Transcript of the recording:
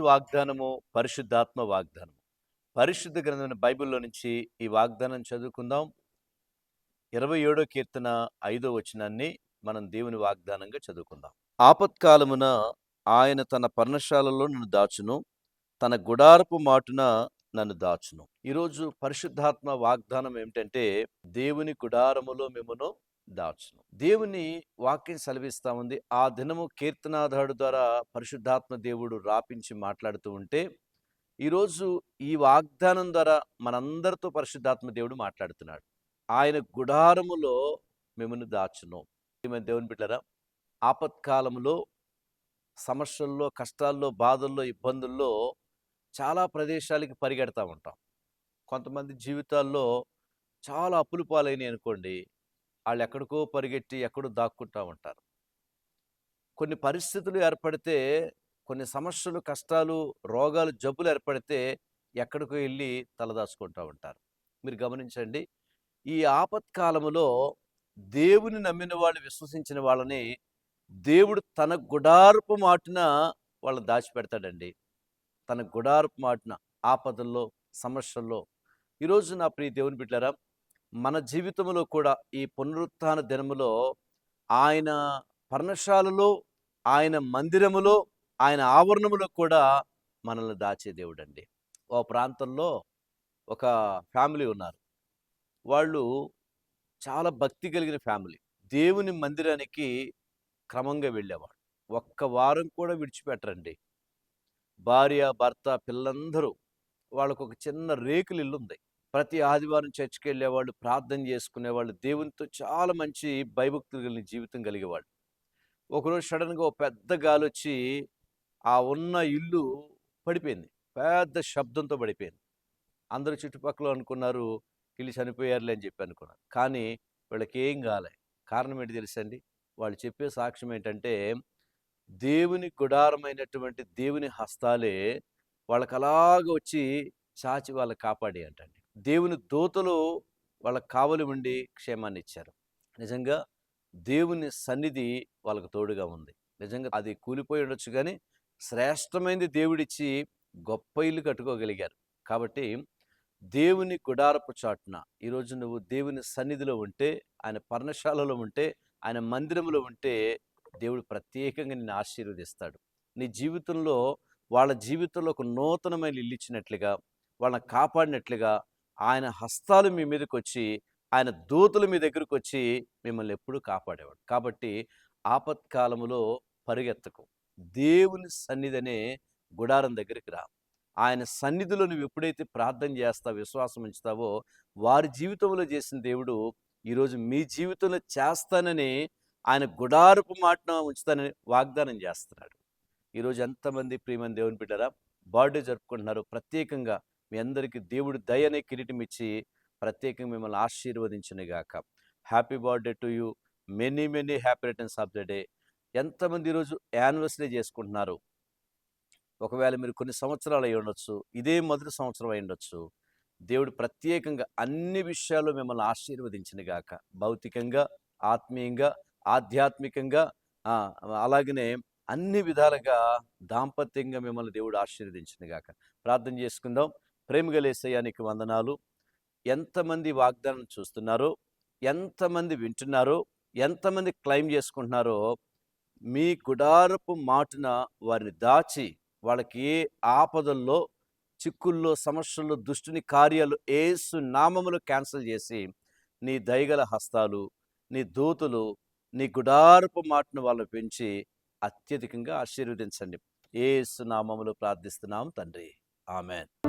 వాగ్దానము పరిశుద్ధాత్మ వాగ్దానం పరిశుద్ధ గ్రంథమైన బైబిల్లో నుంచి ఈ వాగ్దానం చదువుకుందాం. ఇరవై ఏడో కీర్తన ఐదో వచనాన్ని మనం దేవుని వాగ్దానంగా చదువుకుందాం. ఆపత్కాలమున ఆయన తన పర్ణశాలలో నన్ను దాచును తన గుడారపు మాటున నన్ను దాచును. ఈరోజు పరిశుద్ధాత్మ వాగ్దానం ఏమిటంటే దేవుని గుడారములో మిమ్మను దాచును. దేవుని వాక్యం సెలవిస్తా ఉంది. ఆ దినము కీర్తనాధాడు ద్వారా పరిశుద్ధాత్మ దేవుడు రాపించి మాట్లాడుతూ ఉంటే ఈరోజు ఈ వాగ్దానం ద్వారా మనందరితో పరిశుద్ధాత్మ దేవుడు మాట్లాడుతున్నాడు. ఆయన గుడారములో మిమ్మల్ని దాచును. దేవుని బిడ్డరా ఆపత్కాలంలో సమస్యల్లో కష్టాల్లో బాధల్లో ఇబ్బందుల్లో చాలా ప్రదేశాలకి పరిగెడతా ఉంటాం. కొంతమంది జీవితాల్లో చాలా అప్పులు పాలైనవి అనుకోండి వాళ్ళు ఎక్కడికో పరిగెట్టి ఎక్కడో దాక్కుంటూ ఉంటారు. కొన్ని పరిస్థితులు ఏర్పడితే కొన్ని సమస్యలు కష్టాలు రోగాలు జబ్బులు ఏర్పడితే ఎక్కడికో వెళ్ళి తలదాచుకుంటూ ఉంటారు. మీరు గమనించండి ఈ ఆపత్కాలములో దేవుని నమ్మిన వాళ్ళు విశ్వసించిన వాళ్ళని దేవుడు తన గుడార్పు మాటున వాళ్ళు దాచిపెడతాడండి. తన గుడార్పు మాటున ఆపదల్లో సమస్యల్లో. ఈరోజు నా ప్రియ దేవుని బిడ్డారా మన జీవితంలో కూడా ఈ పునరుత్థాన దినములో ఆయన పర్ణశాలలో ఆయన మందిరములో ఆయన ఆవరణములో కూడా మనల్ని దాచే దేవుడండి. ఓ ప్రాంతంలో ఒక ఫ్యామిలీ ఉన్నారు. వాళ్ళు చాలా భక్తి కలిగిన ఫ్యామిలీ. దేవుని మందిరానికి క్రమంగా వెళ్ళేవాడు ఒక్క వారం కూడా విడిచిపెట్టరండి. భార్య భర్త పిల్లందరూ వాళ్ళకు ఒక చిన్న రేకులు ఇల్లు ఉంది ప్రతి ఆదివారం చర్చికి వెళ్ళేవాళ్ళు ప్రార్థన చేసుకునేవాళ్ళు దేవునితో చాలా మంచి భయభక్తులు కలిగిన జీవితం కలిగేవాళ్ళు. ఒకరోజు సడన్గా ఒక పెద్ద గాలి వచ్చి ఆ ఉన్న ఇల్లు పడిపోయింది. పెద్ద శబ్దంతో పడిపోయింది. అందరూ చుట్టుపక్కల అనుకున్నారు వీళ్ళు చనిపోయారులే అని చెప్పి అనుకున్నారు. కానీ వీళ్ళకి ఏం కాలే కారణం ఏంటి తెలుసండి వాళ్ళు చెప్పే సాక్ష్యం ఏంటంటే దేవుని గుడారమైనటువంటి దేవుని హస్తాలే వాళ్ళకి అలాగ వచ్చి చాచి వాళ్ళకి కాపాడి అంటండి దేవుని దూతలు వాళ్ళకి కావలి ఉండి క్షేమాన్ని ఇచ్చారు. నిజంగా దేవుని సన్నిధి వాళ్ళకు తోడుగా ఉంది. నిజంగా అది కూలిపోయి ఉండొచ్చు కానీ శ్రేష్టమైనది దేవుడిచ్చి గొప్ప ఇల్లు కట్టుకోగలిగారు. కాబట్టి దేవుని గుడారపు చాటున ఈరోజు నువ్వు దేవుని సన్నిధిలో ఉంటే ఆయన పర్ణశాలలో ఉంటే ఆయన మందిరంలో ఉంటే దేవుడు ప్రత్యేకంగా నిన్ను ఆశీర్వదిస్తాడు. నీ జీవితంలో వాళ్ళ జీవితంలో ఒక నూతనమైన ఇల్లు ఇచ్చినట్లుగా వాళ్ళని కాపాడినట్లుగా ఆయన హస్తాలు మీ మీదకి వచ్చి ఆయన దూతలు మీ దగ్గరకు వచ్చి మిమ్మల్ని ఎప్పుడూ కాపాడేవాడు. కాబట్టి ఆపత్కాలములో పరిగెత్తకు. దేవుని సన్నిధి అనే గుడారం దగ్గరికి రా. ఆయన సన్నిధిలో నువ్వు ఎప్పుడైతే ప్రార్థన చేస్తావో విశ్వాసం ఉంచుతావో వారి జీవితంలో చేసిన దేవుడు ఈరోజు మీ జీవితంలో చేస్తానని ఆయన గుడారపు మాటను ఉంచుతానని వాగ్దానం చేస్తున్నాడు. ఈరోజు ఎంతమంది ప్రియమని దేవుని బిడ్డరా బర్త్డే జరుపుకుంటున్నారు. ప్రత్యేకంగా మీ అందరికీ దేవుడు దయనే కిరీటం ఇచ్చి ప్రత్యేకంగా మిమ్మల్ని ఆశీర్వదించిన గాక happy birthday to you. Many many happy returns of the day. ఎంతమంది ఈరోజు యానివర్సరీ చేసుకుంటున్నారు? ఒకవేళ మీరు కొన్ని సంవత్సరాలు అయి ఉండొచ్చు ఇదే మొదటి సంవత్సరం అయి ఉండొచ్చు. దేవుడు ప్రత్యేకంగా అన్ని విషయాల్లో మిమ్మల్ని ఆశీర్వదించిన గాక భౌతికంగా ఆత్మీయంగా ఆధ్యాత్మికంగా అలాగనే అన్ని విధాలుగా దాంపత్యంగా మిమ్మల్ని దేవుడు ఆశీర్వదించిన గాక ప్రార్థన చేసుకుందాం. ప్రేమగలేసయానికి వందనాలు. ఎంతమంది వాగ్దానం చూస్తున్నారో ఎంతమంది వింటున్నారో ఎంతమంది క్లైమ్ చేసుకుంటున్నారో మీ గుడారపు మాటున వారిని దాచి వాళ్ళకి ఏ ఆపదల్లో చిక్కుల్లో సమస్యల్లో దుష్టుని కార్యాలు ఏసు నామములు క్యాన్సిల్ చేసి నీ దయగల హస్తాలు నీ దూతులు నీ గుడారపు మాటను వాళ్ళు పెంచి అత్యధికంగా ఆశీర్వదించండి. ఏసు నామములు ప్రార్థిస్తున్నాం తండ్రి. ఆమెన్.